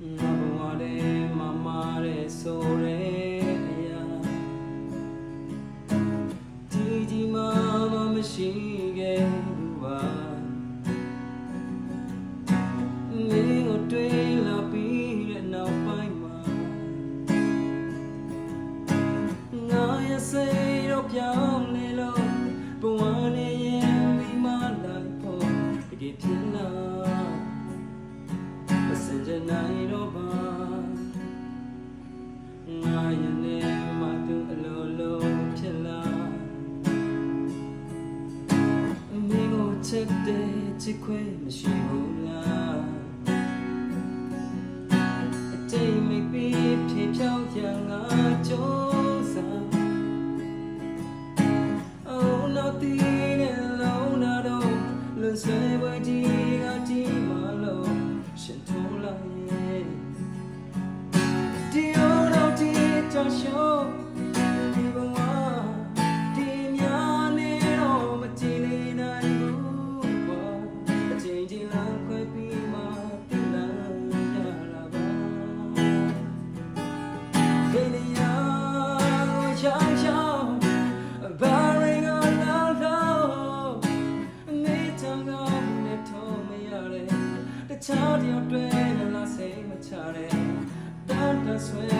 ငါဘဝလေးမမတဲ့ဆိုရဲအရာဒီဒီမှမရှိခဲ့ဘူးပါမင်းကိုတွေ့လာပြီးတဲ့နောက်ပိုင်းမှာငါရဲ့စိတ်တော့ပြောင်းနေ င်းကိုချစ်တဲ့ချစ်ခွဲမရှိဘူးလားအတိတ်မိပြီးဖြေဖြောင်းရငါကြိုးစားအုံနောက်တည်နဲ့လုံးနာတော့လွန်ဆွဲဝဲဒီကဒီမလို့ရှင်ထုံးလာရဲ့ဒီအိုတော့ဒီကြောင့် ချားတယောက်တွေ့လာစိတ်မချတဲ့တတ်တဆွဲ